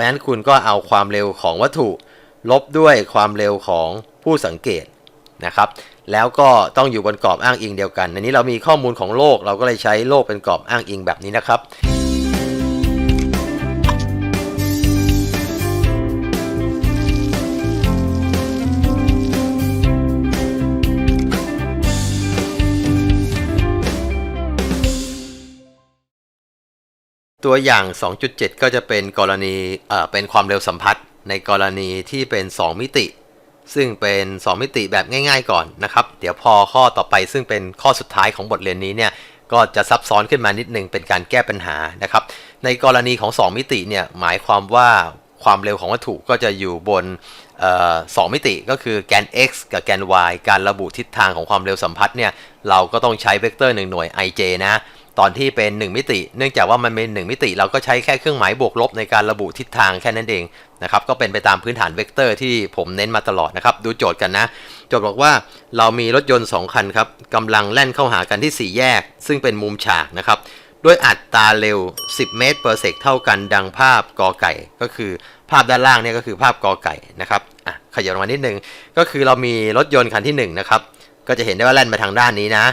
ราะฉะนั้นคุณก็เอาความเร็วของวัตถุ ลบด้วยความเร็วของผู้สังเกตนะครับ แล้วก็ต้องอยู่บนกรอบอ้างอิงเดียวกัน อันนี้เรามีข้อมูลของโลก เราก็เลยใช้โลกเป็นกรอบอ้างอิงแบบนี้นะครับ ตัวอย่าง 2.7 ก็จะเป็นกรณีเอ่อเป็นความเร็วสัมพัทธ์ในกรณีที่เป็น 2 มิติ ซึ่งเป็น 2 มิติแบบง่าย ๆ ก่อนนะครับ เดี๋ยวพอข้อต่อไปซึ่งเป็นข้อสุดท้ายของบทเรียนนี้เนี่ยก็จะซับซ้อนขึ้นมานิดนึงเป็นการแก้ปัญหานะครับ ในกรณีของ 2 มิติเนี่ยหมายความว่าความเร็วของวัตถุก็จะอยู่บนสองมิติก็คือแกน x กับแกน y การระบุทิศทางของความเร็วสัมพัทธ์เนี่ยเราก็ต้องใช้เวกเตอร์1หน่วย ij นะ ตอนที่เป็น 1 มิติ เนื่องจากว่ามันเป็น 1 มิติ เราก็ใช้แค่เครื่องหมายบวกลบในการระบุทิศทางแค่นั้นเองนะครับก็เป็นไปตามพื้นฐานเวกเตอร์ที่ผมเน้นมาตลอดนะครับ ดูโจทย์กันนะ โจทย์บอกว่าเรามีรถยนต์ 2 คันครับกำลังแล่นเข้าหากันที่ 4 แยก ซึ่งเป็นมุมฉากนะครับด้วยอัตราเร็ว 10 เมตร per sec เท่ากันดังภาพกอไก่ ก็คือภาพด้านล่างเนี่ยก็คือภาพกอไก่นะครับอะขยับลงมานิดนึง ก็คือเรามีรถยนต์คันที่1นะครับก็จะเห็นได้ว่าแล่นมาทางด้านนี้นะ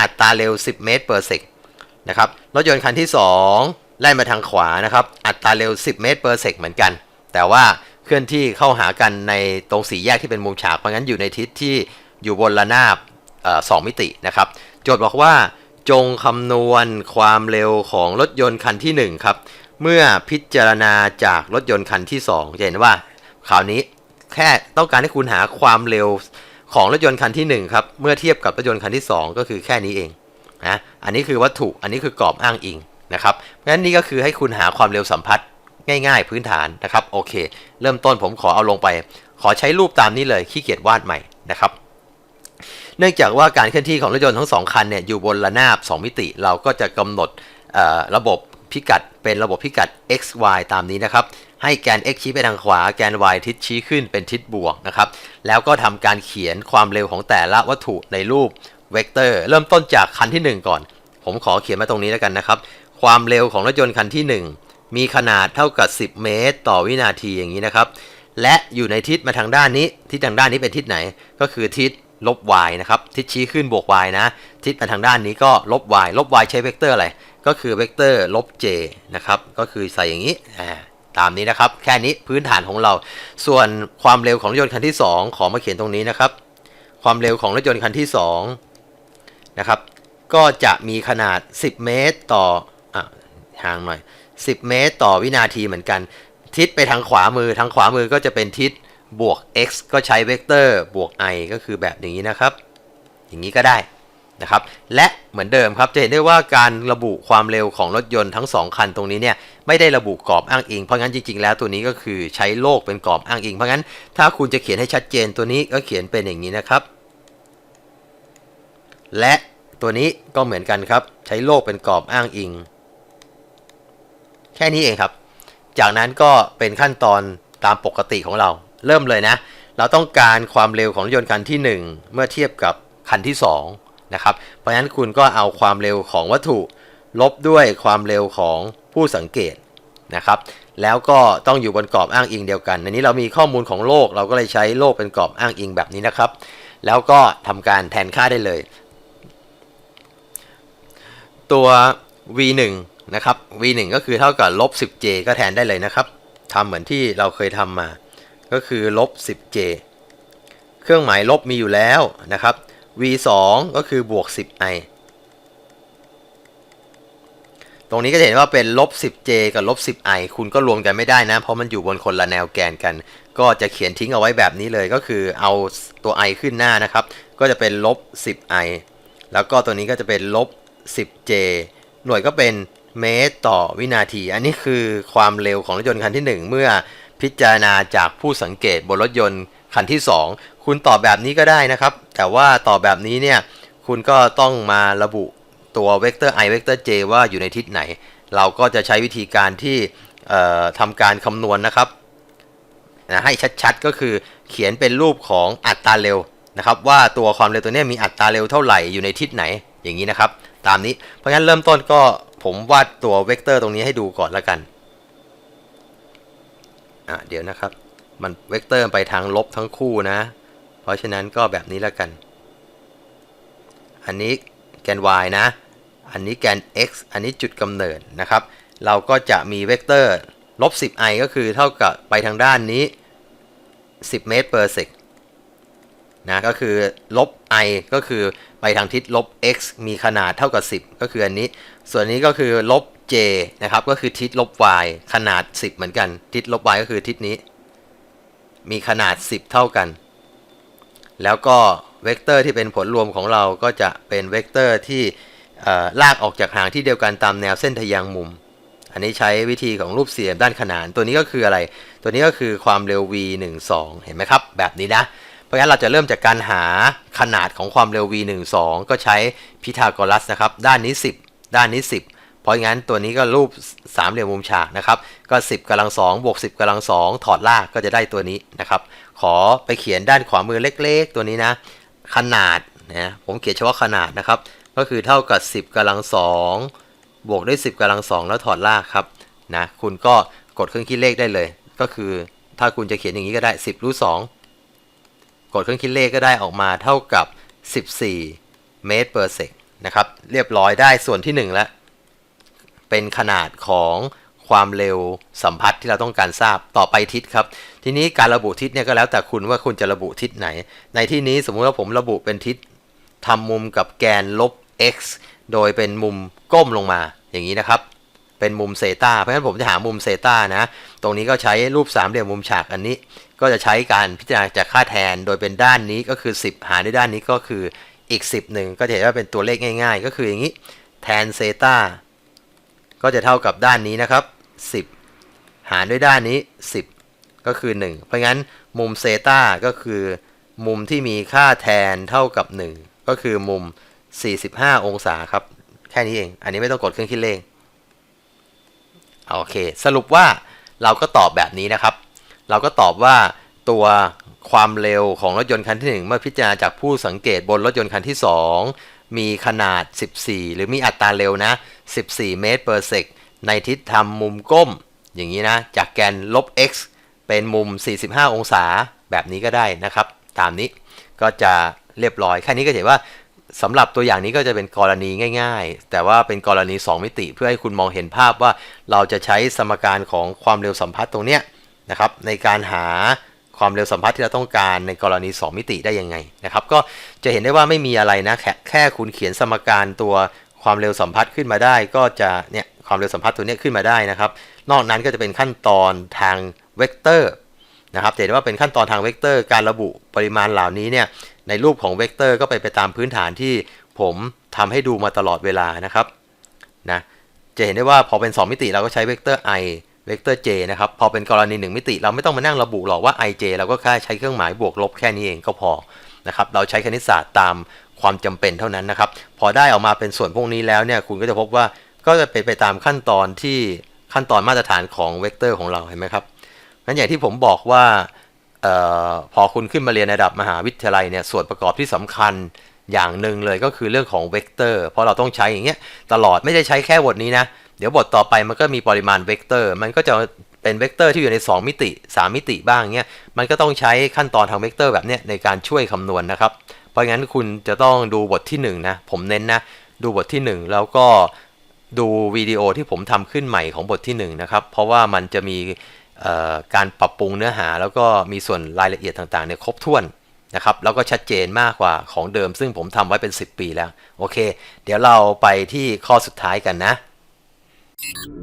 อัตราเร็ว 10 เมตร per sec นะครับ รถยนต์คันที่2แล่มาทางขวานะครับ อัตราเร็ว 10 เมตร per sec เหมือนกัน แต่ว่าเคลื่อนที่เข้าหากันในตรงสีแยกที่เป็นมุมฉาก เพราะงั้นอยู่ในทิศที่อยู่บนระนาบสองมิตินะครับ โจทย์บอกว่าจงคำนวณความเร็วของรถยนต์คันที่ 1 ครับ เมื่อพิจารณาจากรถยนต์คันที่ 2 จะเห็นว่าคราวนี้แค่ต้องการให้คุณหาความเร็วของรถยนต์คันที่ 1 ครับ เมื่อเทียบกับรถยนต์คันที่ 2 ก็คือแค่นี้เอง นะอันนี้คือวัตถุอันนี้คือกรอบอ้างอิงนะครับเพราะฉะนั้นนี่ก็คือให้คุณหาความเร็วสัมพัทธ์ง่ายๆ พื้นฐานนะครับโอเค เริ่มต้นผมขอเอาลงไป ขอใช้รูปตามนี้เลยขี้เกียจวาดใหม่นะครับเนื่องจากว่าการเคลื่อนที่ของรถยนต์ทั้งสองคันเนี่ยอยู่บนระนาบ 2 มิติ เราก็จะกำหนดระบบพิกัดเป็นระบบพิกัด x y ตามนี้นะครับ ให้แกน x ชี้ไปทางขวา แกน y ทิศชี้ขึ้นเป็นทิศบวกนะครับ แล้วก็ทำการเขียนความเร็วของแต่ละวัตถุในรูป เวกเตอร์ เริ่มต้นจากคันที่ 1 ก่อน ผมขอเขียนมาตรงนี้แล้วกันนะครับ ความเร็วของรถยนต์คันที่ 1 มีขนาดเท่ากับ 10 เมตร ต่อวินาทีอย่างนี้นะครับ และอยู่ในทิศมาทางด้านนี้ ทิศทางด้านนี้เป็นทิศไหน ก็คือทิศลบ y นะครับ ทิศชี้ขึ้นบวก y นะ ทิศมาทางด้านนี้ก็ลบ y ลบ y ใช้เวกเตอร์อะไร ก็คือเวกเตอร์ลบ j นะครับ ก็คือใส่อย่างนี้ อ่าตามนี้นะครับ แค่นี้พื้นฐานของเรา ส่วนความเร็วของรถยนต์คันที่ 2 ขอมาเขียนตรงนี้นะครับ ความเร็วของรถยนต์คันที่ 2 นะครับ ก็จะมีขนาด 10 เมตรต่ออห่างหน่อย 10 เมตรต่อวินาทีเหมือนกัน ทิศไปทางขวามือทางขวามือก็จะเป็นทิศบวก x ก็ใช้เวกเตอร์บวก i ก็คือแบบนี้นะครับ อย่างนี้ก็ได้นะครับ และเหมือนเดิมครับ จะเห็นได้ว่าการระบุความเร็วของรถยนต์ทั้ง 2 คันตรงนี้เนี่ยไม่ได้ระบุกรอบอ้างอิง เพราะงั้นจริงๆ แล้วตัวนี้ก็คือใช้โลกเป็นกรอบอ้างอิง เพราะงั้นถ้าคุณจะเขียนให้ชัดเจนตัวนี้ก็เขียนเป็นอย่างนี้นะครับ และ ตัวนี้ก็เหมือนกันครับ ใช้โลกเป็นกรอบอ้างอิง แค่นี้เองครับ จากนั้นก็เป็นขั้นตอนตามปกติของเรา เริ่มเลยนะ เราต้องการความเร็วของรถยนต์คันที่ 1 เมื่อเทียบกับคันที่2นะครับ เพราะฉะนั้นคุณก็เอาความเร็วของวัตถุ ลบด้วยความเร็วของผู้สังเกตนะครับ แล้วก็ต้องอยู่บนกรอบอ้างอิงเดียวกันอันนี้เรามีข้อมูลของโลก เราก็เลยใช้โลกเป็นกรอบอ้างอิงแบบนี้นะครับ แล้วก็ทำการแทนค่าได้เลย ตัว v1 นะครับ v1 ก็คือเท่ากับลบ 10j ก็แทนได้เลยนะครับทำเหมือนที่เราเคยทำมา ก็คือลบ 10j เครื่องหมายลบมีอยู่แล้วนะครับ v2 ก็คือบวก 10i ตรงนี้ก็จะเห็นว่าเป็นลบ 10j กับลบ 10i คุณก็รวมกันไม่ได้นะ เพราะมันอยู่บนคนละแนวแกนกัน ก็จะเขียนทิ้งเอาไว้แบบนี้เลย ก็คือเอาตัว i ขึ้นหน้านะครับ ก็จะเป็นลบ 10i แล้วก็ตัวนี้ก็จะเป็นลบ 10j หน่วยก็เป็นเมตรต่อวินาที อันนี้คือความเร็วของรถยนต์คันที่ 1 เมื่อพิจารณาจากผู้สังเกตบนรถยนต์คันที่ 2 คุณตอบแบบนี้ก็ได้นะครับ แต่ว่าตอบแบบนี้เนี่ยคุณก็ต้องมาระบุตัวเวกเตอร์ i เวกเตอร์ j ว่าอยู่ในทิศไหน เราก็จะใช้วิธีการที่ทำการคำนวณนะครับนะให้ชัดๆก็คือเขียนเป็นรูปของอัตราเร็วนะครับว่าตัวความเร็วตัวนี้มีอัตราเร็วเท่าไหร่อยู่ในทิศไหน อย่างนี้นะครับ ตามนี้ เพราะงั้นเริ่มต้นก็ผมวาดตัวเวกเตอร์ตรงนี้ให้ดูก่อนแล้วกันอะเดี๋ยวนะครับ มันเวกเตอร์ไปทางลบทั้งคู่นะ เพราะฉะนั้นก็แบบนี้แล้วกัน อันนี้แกน y นะ อันนี้แกน x อันนี้จุดกำเนิดนะครับ เราก็จะมีเวกเตอร์ลบ 10i ก็คือเท่ากับไปทางด้านนี้ 10 เมตร per sec นะก็คือลบ i ก็คือไปทางทิศลบ x มีขนาดเท่ากับ 10 ก็คืออันนี้ ส่วนนี้ก็คือลบ j นะครับก็คือทิศลบ y ขนาด 10 เหมือนกัน ทิศลบ y ก็คือทิศนี้ มีขนาด 10 เท่ากัน แล้วก็เวกเตอร์ที่เป็นผลรวมของเราก็จะเป็นเวกเตอร์ที่ลากออกจากหางที่เดียวกันตามแนวเส้นทะแยงมุม อันนี้ใช้วิธีของรูปสี่เหลี่ยมด้านขนาน ตัวนี้ก็คืออะไร ตัวนี้ก็คือความเร็ว v 1 2เห็นไหมครับ แบบนี้นะ เพราะงั้นเราจะเริ่มจากการหาขนาดของความเร็ว v 1 2ก็ใช้พีทาโกรัสนะครับ ด้านนี้ 10 ด้านนี้ 10 เพราะงั้นตัวนี้ก็รูปสามเหลี่ยมมุมฉากนะครับ ก็ 10กำลัง2บวก10กำลัง2ถอดรากก็จะได้ตัวนี้นะครับ ขอไปเขียนด้านขวามือเล็ก ๆ ตัวนี้นะ ขนาดนะผมเขียนเฉพาะขนาดนะครับ ก็คือเท่ากับ 10กำลัง2บวกด้วย 10กำลัง2แล้วถอดรากครับนะคุณก็กดเครื่องคิดเลขได้เลย ก็คือถ้าคุณจะเขียนอย่างนี้ก็ได้ 10รูท2 กดเครื่องคิดเลขก็ได้ออกมาเท่ากับ 14 เมตร per sec นะครับ เรียบร้อยได้ส่วนที่ 1 แล้ว เป็นขนาดของความเร็วสัมพัทธ์ที่เราต้องการทราบต่อไปทิศครับ ทีนี้การระบุทิศเนี่ยก็แล้วแต่คุณว่าคุณจะระบุทิศไหน ในที่นี้สมมุติว่าผมระบุเป็นทิศทำมุมกับแกนลบ x โดยเป็นมุมก้มลงมาอย่างนี้นะครับ เป็นมุมเซตาเพราะฉะนั้นผมจะหามุมเซตานะ ตรงนี้ก็ใช้รูปสามเหลี่ยมมุมฉากอันนี้ ก็จะใช้การพิจารณาจากค่าแทน โดยเป็นด้านนี้ก็คือ 10 หารด้วยด้านนี้ก็คืออีก 10หนึ่งก็จะเห็นว่าเป็นตัวเลขง่าย ๆ ก็คืออย่างนี้ แทนเซตาก็จะเท่ากับด้านนี้นะครับ 10 หารด้วยด้านนี้ 10 ก็คือ 1 เพราะงั้นมุมเซตาก็คือมุมที่มีค่าแทนเท่ากับ 1 ก็คือมุม 45 องศาครับ แค่นี้เอง อันนี้ไม่ต้องกดเครื่องคิดเลข โอเค สรุปว่าเราก็ตอบแบบนี้นะครับ เราก็ตอบว่าตัวความเร็วของรถยนต์คันที่ 1 เมื่อพิจารณาจากผู้สังเกตบนรถยนต์คันที่ 2 มีขนาด 14 หรือมีอัตราเร็วนะ 14 เมตร per sec ในทิศทำมุมก้ม อย่างนี้นะ จากแกนลบ x เป็นมุม 45 องศาแบบนี้ก็ได้นะครับ ตามนี้ก็จะเรียบร้อย แค่นี้ก็เห็นว่า สำหรับตัวอย่างนี้ก็จะเป็นกรณีง่าย ๆ แต่ว่าเป็นกรณี 2 มิติ เพื่อให้คุณมองเห็นภาพว่าเราจะใช้สมการของความเร็วสัมพัทธ์ตรงเนี้ยนะครับในการหาความเร็วสัมพัทธ์ที่เราต้องการในกรณี 2 มิติได้ยังไงนะครับ ก็จะเห็นได้ว่าไม่มีอะไรนะแค่แค่คุณเขียนสมการตัวความเร็วสัมพัทธ์ขึ้นมาได้ ก็จะเนี่ยความเร็วสัมพัทธ์ตัวนี้ขึ้นมาได้นะครับ นอกนั้นก็จะเป็นขั้นตอนทางเวกเตอร์นะครับเห็นว่าเป็นขั้นตอนทางเวกเตอร์ การระบุปริมาณเหล่านี้เนี่ย ในรูปของเวกเตอร์ก็ไปไปตามพื้นฐานที่ผมทำให้ดูมาตลอดเวลานะครับนะจะเห็นได้ว่าพอเป็น 2 มิติเราก็ใช้เวกเตอร์ i เวกเตอร์ j นะครับ พอเป็นกรณี 1 มิติ เราไม่ต้องมานั่งระบุหรอกว่า i j เราก็แค่ใช้เครื่องหมายบวกลบแค่นี้เองก็พอนะครับเราใช้คณิตศาสตร์ตามความจำเป็นเท่านั้นนะครับ พอได้ออกมาเป็นส่วนพวกนี้แล้วเนี่ยคุณก็จะพบว่าก็จะเป็นไปตามขั้นตอนที่ขั้นตอนมาตรฐานของเวกเตอร์ของเราเห็นไหมครับงั้นอย่างที่ผมบอกว่า ออพอคุณขึ้นมาเรียนในระดับมหาวิทยาลัยเนี่ยส่วนประกอบที่สำคัญอย่างหนึ่งเลยก็คือเรื่องของเวกเตอร์เพราะเราต้องใช้อย่างเงี้ยตลอดไม่ได้ใช้แค่บทนี้นะ เดี๋ยวบทต่อไปมันก็มีปริมาณเวกเตอร์ มันก็จะเป็นเวกเตอร์ที่อยู่ใน 2 มิติ 3 มิติบ้างเงี้ยมันก็ต้องใช้ขั้นตอนทางเวกเตอร์แบบเนี้ยในการช่วยคำนวณนะครับ เพราะงั้นคุณจะต้องดูบทที่1นะผมเน้นนะดูบทที่ 1 แล้วก็ดูวิดีโอที่ผมทำขึ้นใหม่ของบทที่1นะครับเพราะว่ามันจะมี การปรับปรุงเนื้อหา แล้วก็มีส่วนรายละเอียดต่างๆเนี่ยครบถ้วนนะครับแล้วก็ชัดเจนมากกว่าของเดิม ซึ่งผมทำไว้เป็น 10 ปีแล้ว โอเค เดี๋ยวเราไปที่ข้อสุดท้ายกันนะ you